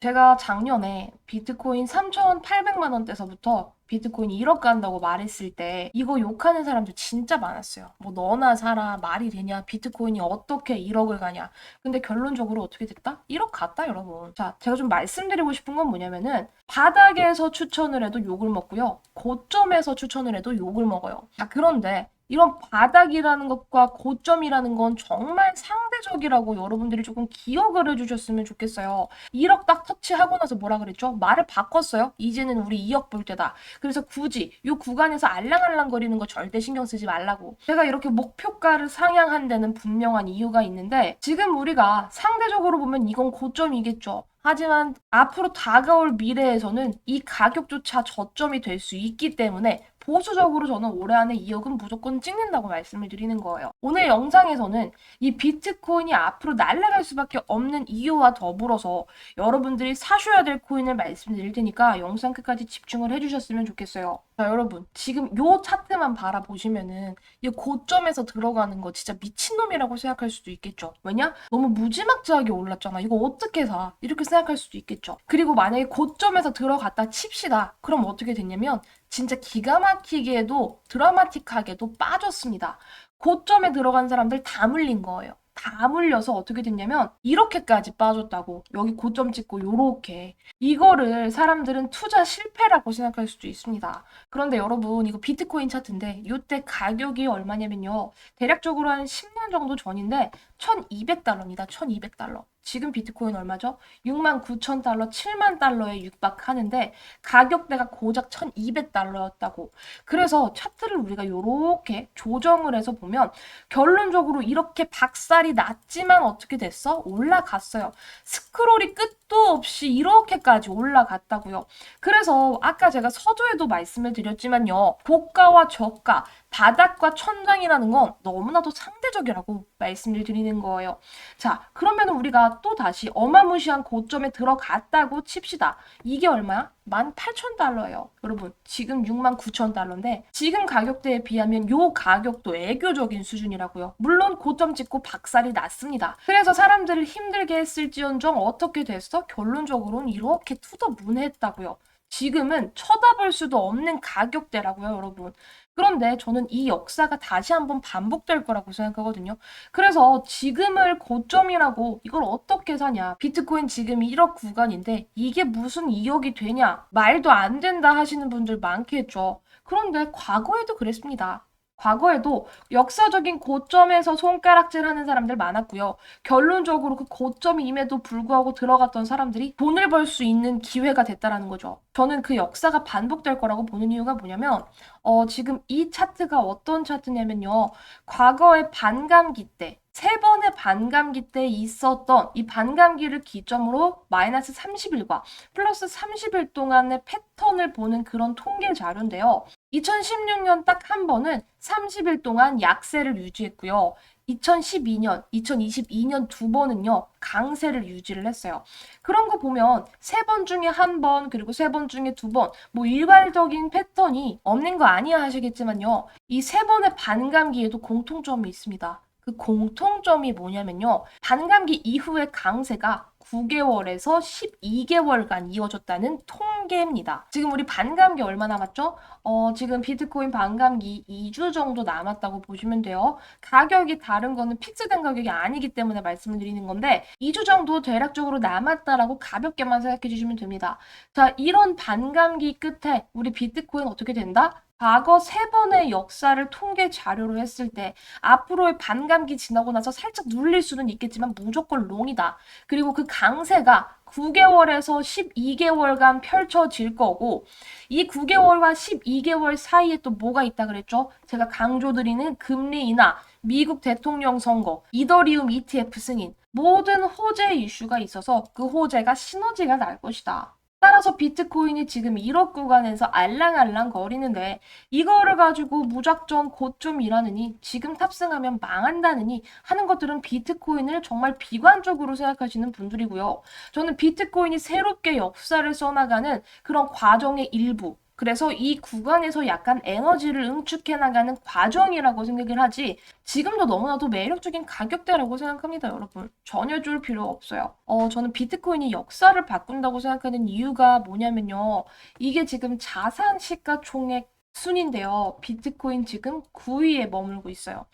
제가 작년에 비트코인 3,800만 원대서부터 비트코인이 1억 간다고 말했을 때 이거 욕하는 사람들 진짜 많았어요. 뭐 너나 사라 말이 되냐 비트코인이 어떻게 1억을 가냐. 근데 결론적으로 어떻게 됐다? 1억 갔다 여러분. 자 제가 좀 말씀드리고 싶은 건 뭐냐면은 바닥에서 추천을 해도 욕을 먹고요. 고점에서 추천을 해도 욕을 먹어요. 자 그런데 이런 바닥이라는 것과 고점이라는 건 정말 상대적이라고 여러분들이 조금 기억을 해주셨으면 좋겠어요. 1억 딱 터치하고 나서 뭐라 그랬죠? 말을 바꿨어요. 이제는 우리 2억 볼 때다. 그래서 굳이 이 구간에서 알랑알랑거리는 거 절대 신경 쓰지 말라고. 제가 이렇게 목표가를 상향한 데는 분명한 이유가 있는데 지금 우리가 상대적으로 보면 이건 고점이겠죠. 하지만 앞으로 다가올 미래에서는 이 가격조차 저점이 될 수 있기 때문에 보수적으로 저는 올해 안에 2억은 무조건 찍는다고 말씀을 드리는 거예요. 오늘 영상에서는 이 비트코인이 앞으로 날아갈 수밖에 없는 이유와 더불어서 여러분들이 사셔야 될 코인을 말씀드릴 테니까 영상 끝까지 집중을 해주셨으면 좋겠어요. 자, 여러분 지금 요 차트만 바라보시면은 이 고점에서 들어가는 거 진짜 미친놈이라고 생각할 수도 있겠죠. 왜냐? 너무 무지막지하게 올랐잖아. 이거 어떻게 사? 이렇게 생각할 수도 있겠죠. 그리고 만약에 고점에서 들어갔다 칩시다. 그럼 어떻게 됐냐면 진짜 기가 막히게도 드라마틱하게도 빠졌습니다. 고점에 들어간 사람들 다 물린 거예요. 다 물려서 어떻게 됐냐면 이렇게까지 빠졌다고 여기 고점 찍고 요렇게 이거를 사람들은 투자 실패라고 생각할 수도 있습니다. 그런데 여러분 이거 비트코인 차트인데 이때 가격이 얼마냐면요 대략적으로 한 10년 정도 전인데 1200달러입니다. 1200달러. 지금 비트코인 얼마죠? 6만 9천 달러, 7만 달러에 육박하는데 가격대가 고작 1200달러였다고. 그래서 차트를 우리가 이렇게 조정을 해서 보면 결론적으로 이렇게 박살이 났지만 어떻게 됐어? 올라갔어요. 스크롤이 끝도 없이 이렇게까지 올라갔다고요. 그래서 아까 제가 서두에도 말씀을 드렸지만요. 고가와 저가, 바닥과 천장이라는 건 너무나도 상대적이라고 말씀을 드리는 거예요. 자, 그러면 우리가 또 다시 어마무시한 고점에 들어갔다고 칩시다. 이게 얼마야? 18,000달러예요. 여러분, 지금 69,000달러인데 지금 가격대에 비하면 요 가격도 애교적인 수준이라고요. 물론 고점 찍고 박살이 났습니다. 그래서 사람들을 힘들게 했을지언정 어떻게 됐어? 결론적으로는 이렇게 투더 문했다고요. 지금은 쳐다볼 수도 없는 가격대라고요, 여러분. 그런데 저는 이 역사가 다시 한번 반복될 거라고 생각하거든요. 그래서 지금을 고점이라고 이걸 어떻게 사냐. 비트코인 지금 1억 구간인데 이게 무슨 2억이 되냐. 말도 안 된다 하시는 분들 많겠죠. 그런데 과거에도 그랬습니다. 과거에도 역사적인 고점에서 손가락질 하는 사람들 많았고요. 결론적으로 그 고점임에도 불구하고 들어갔던 사람들이 돈을 벌 수 있는 기회가 됐다라는 거죠. 저는 그 역사가 반복될 거라고 보는 이유가 뭐냐면 어, 지금 이 차트가 어떤 차트냐면요. 과거의 반감기 때, 세 번의 반감기 때 있었던 이 반감기를 기점으로 마이너스 30일과 플러스 30일 동안의 패턴을 보는 그런 통계 자료인데요. 2016년 딱 한 번은 30일 동안 약세를 유지했고요. 2012년, 2022년 두 번은요, 강세를 유지를 했어요. 그런 거 보면 세 번 중에 한 번, 그리고 세 번 중에 두 번, 뭐 일괄적인 패턴이 없는 거 아니야 하시겠지만요. 이 세 번의 반감기에도 공통점이 있습니다. 그 공통점이 뭐냐면요. 반감기 이후의 강세가 9개월에서 12개월간 이어졌다는 통계입니다. 지금 우리 반감기 얼마 남았죠? 어, 지금 비트코인 반감기 2주 정도 남았다고 보시면 돼요. 가격이 다른 거는 픽스된 가격이 아니기 때문에 말씀을 드리는 건데 2주 정도 대략적으로 남았다라고 가볍게만 생각해 주시면 됩니다. 자, 이런 반감기 끝에 우리 비트코인 어떻게 된다? 과거 세 번의 역사를 통계 자료로 했을 때 앞으로의 반감기 지나고 나서 살짝 눌릴 수는 있겠지만 무조건 롱이다. 그리고 그 강세가 9개월에서 12개월간 펼쳐질 거고 이 9개월과 12개월 사이에 또 뭐가 있다 그랬죠? 제가 강조드리는 금리 인하, 미국 대통령 선거, 이더리움 ETF 승인 모든 호재 이슈가 있어서 그 호재가 시너지가 날 것이다. 따라서 비트코인이 지금 1억 구간에서 알랑알랑 거리는데 이거를 가지고 무작정 고점이라느니 지금 탑승하면 망한다느니 하는 것들은 비트코인을 정말 비관적으로 생각하시는 분들이고요. 저는 비트코인이 새롭게 역사를 써나가는 그런 과정의 일부 그래서 이 구간에서 약간 에너지를 응축해 나가는 과정이라고 생각을 하지 지금도 너무나도 매력적인 가격대라고 생각합니다, 여러분. 전혀 줄 필요 없어요. 어, 저는 비트코인이 역사를 바꾼다고 생각하는 이유가 뭐냐면요. 이게 지금 자산 시가총액 순인데요. 비트코인 지금 9위에 머물고 있어요.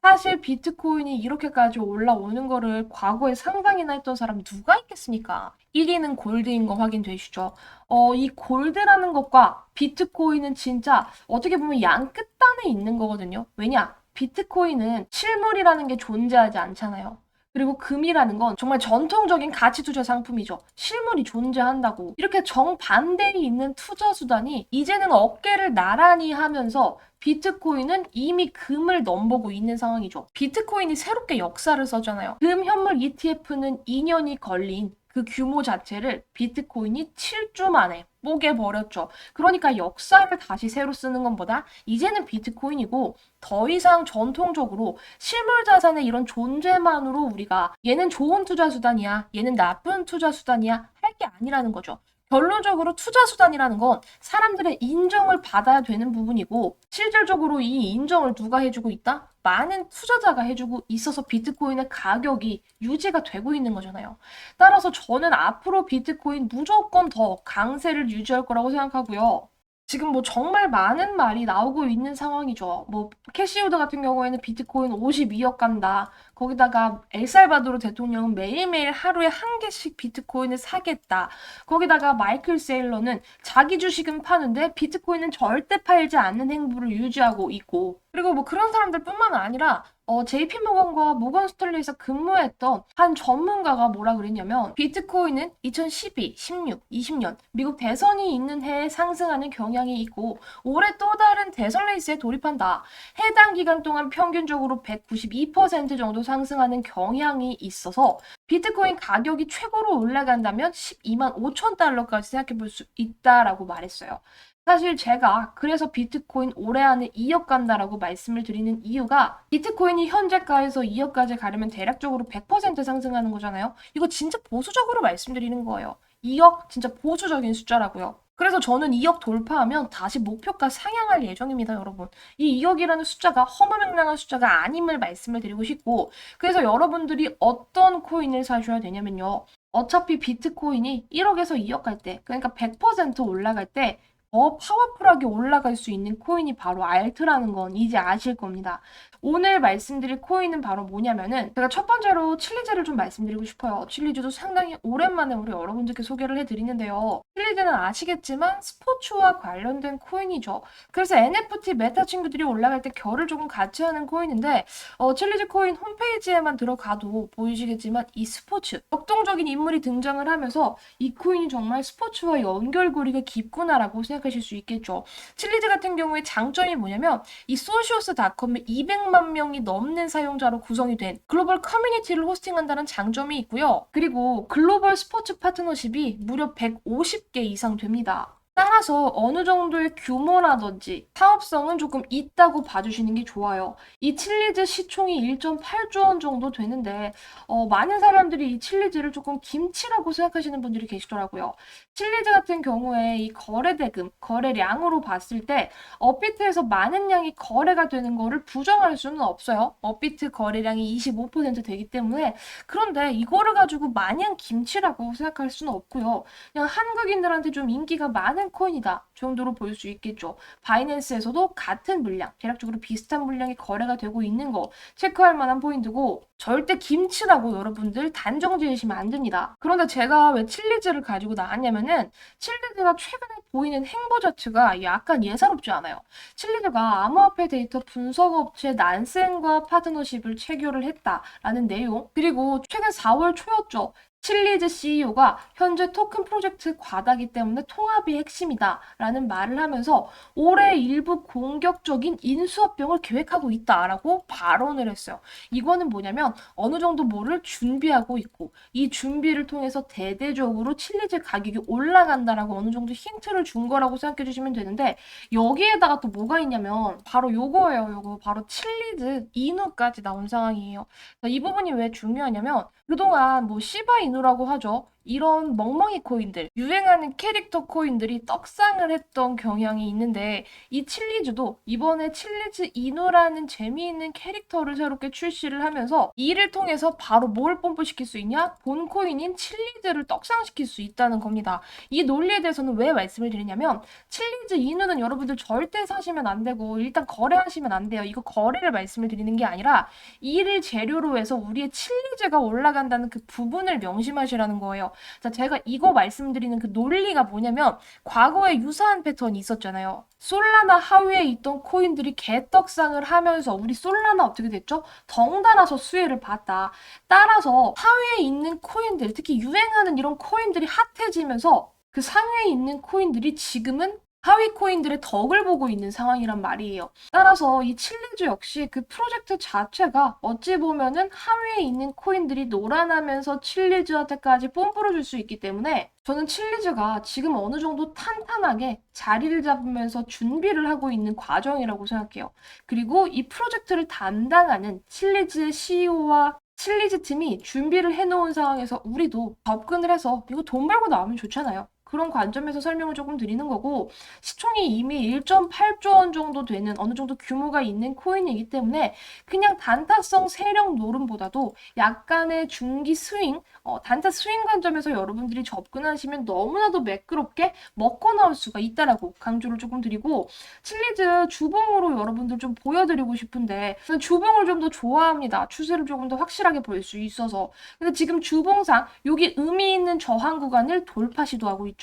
사실 비트코인이 이렇게까지 올라오는 거를 과거에 상상이나 했던 사람 누가 있겠습니까? 1위는 골드인 거 확인되시죠? 어, 이 골드라는 것과 비트코인은 진짜 어떻게 보면 양 끝단에 있는 거거든요. 왜냐? 비트코인은 실물이라는 게 존재하지 않잖아요. 그리고 금이라는 건 정말 전통적인 가치 투자 상품이죠. 실물이 존재한다고. 이렇게 정반대에 있는 투자 수단이 이제는 어깨를 나란히 하면서 비트코인은 이미 금을 넘보고 있는 상황이죠. 비트코인이 새롭게 역사를 써잖아요. 금 현물 ETF는 2년이 걸린 그 규모 자체를 비트코인이 7주 만에 뽀개버렸죠. 그러니까 역사를 다시 새로 쓰는 것보다 이제는 비트코인이고 더 이상 전통적으로 실물 자산의 이런 존재만으로 우리가 얘는 좋은 투자 수단이야, 얘는 나쁜 투자 수단이야 할 게 아니라는 거죠. 결론적으로 투자 수단이라는 건 사람들의 인정을 받아야 되는 부분이고 실질적으로 이 인정을 누가 해주고 있다? 많은 투자자가 해주고 있어서 비트코인의 가격이 유지가 되고 있는 거잖아요. 따라서 저는 앞으로 비트코인 무조건 더 강세를 유지할 거라고 생각하고요. 지금 뭐 정말 많은 말이 나오고 있는 상황이죠. 뭐 캐시우드 같은 경우에는 비트코인 52억 간다. 거기다가 엘살바도르 대통령은 매일매일 하루에 한 개씩 비트코인을 사겠다. 거기다가 마이클 세일러는 자기 주식은 파는데 비트코인은 절대 팔지 않는 행보를 유지하고 있고 그리고 뭐 그런 사람들뿐만 아니라 어, JP 모건과 모건 스탠리에서 근무했던 한 전문가가 뭐라 그랬냐면 비트코인은 2012, 16, 20년 미국 대선이 있는 해에 상승하는 경향이 있고 올해 또 다른 대선 레이스에 돌입한다. 해당 기간 동안 평균적으로 192% 정도 상승하는 경향이 있어서 비트코인 가격이 최고로 올라간다면 12만 5천 달러까지 생각해 볼 수 있다라고 말했어요. 사실 제가 그래서 비트코인 올해 안에 2억 간다라고 말씀을 드리는 이유가 비트코인이 현재가에서 2억까지 가려면 대략적으로 100% 상승하는 거잖아요. 이거 진짜 보수적으로 말씀드리는 거예요. 2억 진짜 보수적인 숫자라고요. 그래서 저는 2억 돌파하면 다시 목표가 상향할 예정입니다, 여러분. 이 2억이라는 숫자가 허무맹랑한 숫자가 아님을 말씀을 드리고 싶고, 그래서 여러분들이 어떤 코인을 사셔야 되냐면요. 어차피 비트코인이 1억에서 2억 갈 때, 그러니까 100% 올라갈 때, 더 파워풀하게 올라갈 수 있는 코인이 바로 알트라는 건 이제 아실 겁니다. 오늘 말씀드릴 코인은 바로 뭐냐면은 제가 첫 번째로 칠리즈를 좀 말씀드리고 싶어요. 칠리즈도 상당히 오랜만에 우리 여러분들께 소개를 해드리는데요. 칠리즈는 아시겠지만 스포츠와 관련된 코인이죠. 그래서 NFT 메타 친구들이 올라갈 때 결을 조금 같이 하는 코인인데 어, 칠리즈 코인 홈페이지에만 들어가도 보이시겠지만 이 스포츠 역동적인 인물이 등장을 하면서 이 코인이 정말 스포츠와 연결고리가 깊구나라고 생각하실 수 있겠죠. 칠리즈 같은 경우에 장점이 뭐냐면 이 소시오스닷컴에 200만 명이 넘는 사용자로 구성이 된 글로벌 커뮤니티를 호스팅한다는 장점이 있고요. 그리고 글로벌 스포츠 파트너십이 무려 150개 이상 됩니다. 따라서 어느 정도의 규모라든지 사업성은 조금 있다고 봐주시는 게 좋아요. 이 칠리즈 시총이 1.8조 원 정도 되는데 어, 많은 사람들이 이 칠리즈를 조금 김치라고 생각하시는 분들이 계시더라고요. 칠리즈 같은 경우에 이 거래 대금, 거래량으로 봤을 때 업비트에서 많은 양이 거래가 되는 거를 부정할 수는 없어요. 업비트 거래량이 25% 되기 때문에 그런데 이거를 가지고 마냥 김치라고 생각할 수는 없고요. 그냥 한국인들한테 좀 인기가 많은 코인이다 정도로 볼 수 있겠죠. 바이낸스에서도 같은 물량, 대략적으로 비슷한 물량이 거래가 되고 있는 거 체크할 만한 포인트고 절대 김치라고 여러분들 단정 지으시면 안 됩니다. 그런데 제가 왜 칠리즈를 가지고 나왔냐면은 칠리즈가 최근에 보이는 행보 자체가 약간 예사롭지 않아요. 칠리즈가 암호화폐 데이터 분석 업체 난센과 파트너십을 체결을 했다라는 내용 그리고 최근 4월 초였죠. 칠리즈 CEO가 현재 토큰 프로젝트 과다기 때문에 통합이 핵심이다 라는 말을 하면서 올해 일부 공격적인 인수합병을 계획하고 있다 라고 발언을 했어요. 이거는 뭐냐면 어느 정도 뭐를 준비하고 있고 이 준비를 통해서 대대적으로 칠리즈 가격이 올라간다라고 어느 정도 힌트를 준 거라고 생각해 주시면 되는데 여기에다가 또 뭐가 있냐면 바로 요거예요. 요거 바로 칠리즈 인후까지 나온 상황이에요. 이 부분이 왜 중요하냐면 그동안 뭐 시바 이누라고 하죠. 이런 멍멍이 코인들, 유행하는 캐릭터 코인들이 떡상을 했던 경향이 있는데 이 칠리즈도 이번에 칠리즈 이누라는 재미있는 캐릭터를 새롭게 출시를 하면서 이를 통해서 바로 뭘 뽐뿌시킬 수 있냐? 본 코인인 칠리즈를 떡상시킬 수 있다는 겁니다. 이 논리에 대해서는 왜 말씀을 드리냐면 칠리즈 이누는 여러분들 절대 사시면 안 되고 일단 거래하시면 안 돼요. 이거 거래를 말씀을 드리는 게 아니라 이를 재료로 해서 우리의 칠리즈가 올라간다는 그 부분을 명심하시라는 거예요. 자, 제가 이거 말씀드리는 그 논리가 뭐냐면 과거에 유사한 패턴이 있었잖아요. 솔라나 하위에 있던 코인들이 개떡상을 하면서 우리 솔라나 어떻게 됐죠? 덩달아서 수혜를 봤다. 따라서 하위에 있는 코인들, 특히 유행하는 이런 코인들이 핫해지면서 그 상위에 있는 코인들이 지금은 하위 코인들의 덕을 보고 있는 상황이란 말이에요. 따라서 이 칠리즈 역시 그 프로젝트 자체가 어찌 보면은 하위에 있는 코인들이 놀아나면서 칠리즈한테까지 뽐뿌려 줄 수 있기 때문에 저는 칠리즈가 지금 어느 정도 탄탄하게 자리를 잡으면서 준비를 하고 있는 과정이라고 생각해요. 그리고 이 프로젝트를 담당하는 칠리즈의 CEO와 칠리즈 팀이 준비를 해놓은 상황에서 우리도 접근을 해서 이거 돈 벌고 나오면 좋잖아요. 그런 관점에서 설명을 조금 드리는 거고 시총이 이미 1.8조 원 정도 되는 어느 정도 규모가 있는 코인이기 때문에 그냥 단타성 세력 노름보다도 약간의 중기 스윙, 어, 단타 스윙 관점에서 여러분들이 접근하시면 너무나도 매끄럽게 먹고 나올 수가 있다라고 강조를 조금 드리고 칠리즈 주봉으로 여러분들 좀 보여드리고 싶은데 주봉을 좀 더 좋아합니다. 추세를 조금 더 확실하게 볼 수 있어서 근데 지금 주봉상 여기 의미 있는 저항 구간을 돌파 시도하고 있죠.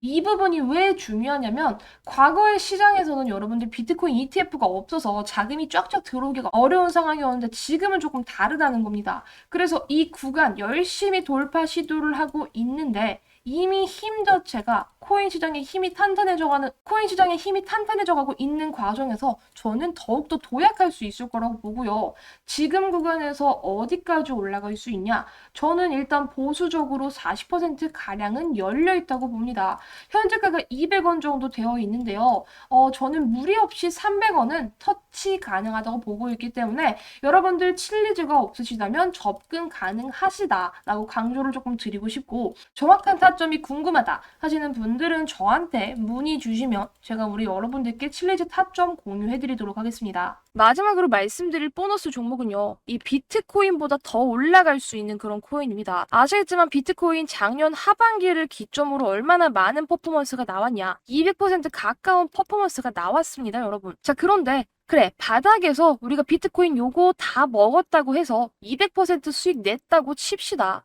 이 부분이 왜 중요하냐면 과거의 시장에서는 여러분들 비트코인 ETF가 없어서 자금이 쫙쫙 들어오기가 어려운 상황이었는데 지금은 조금 다르다는 겁니다. 그래서 이 구간 열심히 돌파 시도를 하고 있는데 이미 힘 자체가 코인 시장의 힘이 탄탄해져가는 코인 시장의 힘이 탄탄해져가고 있는 과정에서 저는 더욱더 도약할 수 있을 거라고 보고요. 지금 구간에서 어디까지 올라갈 수 있냐? 저는 일단 보수적으로 40% 가량은 열려 있다고 봅니다. 현재가가 200원 정도 되어 있는데요. 어, 저는 무리 없이 300원은 터치 가능하다고 보고 있기 때문에 여러분들 칠리즈가 없으시다면 접근 가능하시다라고 강조를 조금 드리고 싶고 정확한 타 점이 궁금하다 하시는 분들은 저한테 문의 주시면 제가 우리 여러분들께 칠리즈 타점 공유해 드리도록 하겠습니다. 마지막으로 말씀드릴 보너스 종목은요. 이 비트코인보다 더 올라갈 수 있는 그런 코인입니다. 아시겠지만 비트코인 작년 하반기를 기점으로 얼마나 많은 퍼포먼스가 나왔냐. 200% 가까운 퍼포먼스가 나왔습니다, 여러분. 자, 그런데 그래, 바닥에서 우리가 비트코인 요거 다 먹었다고 해서 200% 수익 냈다고 칩시다.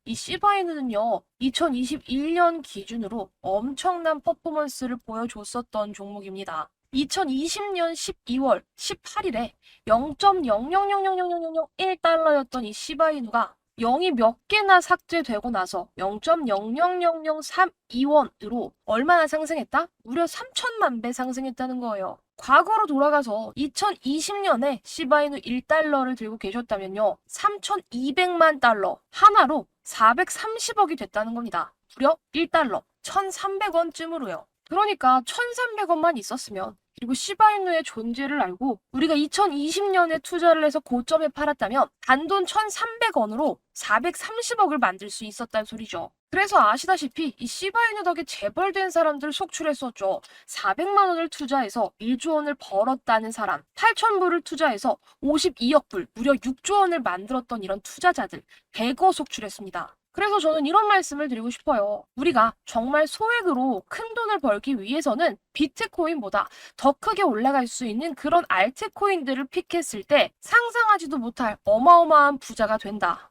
이 시바이는요, 2021년 기준으로 엄청난 퍼포먼스를 보여줬었던 종목입니다. 2020년 12월 18일에 0.0000001달러였던 이 시바이누가 0이 몇 개나 삭제되고 나서 0.000032원으로 얼마나 상승했다? 무려 3천만 배 상승했다는 거예요. 과거로 돌아가서 2020년에 시바이누 1달러를 들고 계셨다면요. 3,200만 달러 하나로 430억이 됐다는 겁니다. 무려 1달러 1,300원쯤으로요. 그러니까 1,300원만 있었으면 그리고 시바이누의 존재를 알고 우리가 2020년에 투자를 해서 고점에 팔았다면 단돈 1,300원으로 430억을 만들 수 있었다는 소리죠. 그래서 아시다시피 이 시바이누 덕에 재벌된 사람들 속출했었죠. 400만 원을 투자해서 1조 원을 벌었다는 사람, 8천 불을 투자해서 52억 불, 무려 6조 원을 만들었던 이런 투자자들 100억 속출했습니다. 그래서 저는 이런 말씀을 드리고 싶어요. 우리가 정말 소액으로 큰 돈을 벌기 위해서는 비트코인보다 더 크게 올라갈 수 있는 그런 알트코인들을 픽했을 때 상상하지도 못할 어마어마한 부자가 된다.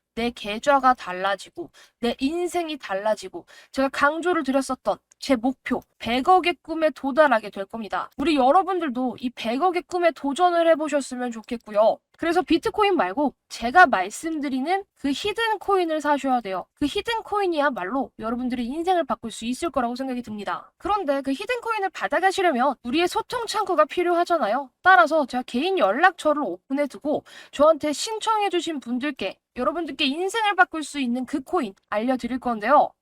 내 계좌가 달라지고 내 인생이 달라지고 제가 강조를 드렸었던 제 목표 100억의 꿈에 도달하게 될 겁니다. 우리 여러분들도 이 100억의 꿈에 도전을 해보셨으면 좋겠고요. 그래서 비트코인 말고 제가 말씀드리는 그 히든 코인을 사셔야 돼요. 그 히든 코인이야말로 여러분들의 인생을 바꿀 수 있을 거라고 생각이 듭니다. 그런데 그 히든 코인을 받아가시려면 우리의 소통 창구가 필요하잖아요. 따라서 제가 개인 연락처를 오픈해 두고 저한테 신청해 주신 분들께 여러분들께 인생을 바꿀 수 있는 그 코인 알려드릴 건데요.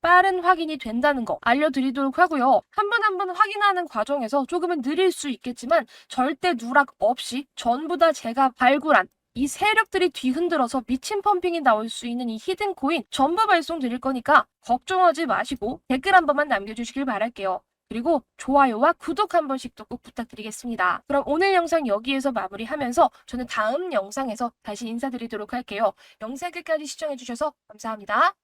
빠른 확인이 된다는 거 알려드리도록 하고요. 한번한번 확인하는 과정에서 조금은 느릴 수 있겠지만 절대 누락 없이 전부 다 제가 발굴한 이 세력들이 뒤흔들어서 미친 펌핑이 나올 수 있는 이 히든 코인 전부 발송 드릴 거니까 걱정하지 마시고 댓글 한 번만 남겨주시길 바랄게요. 그리고 좋아요와 구독 한 번씩도 꼭 부탁드리겠습니다. 그럼 오늘 영상 여기에서 마무리하면서 저는 다음 영상에서 다시 인사드리도록 할게요. 영상 끝까지 시청해주셔서 감사합니다.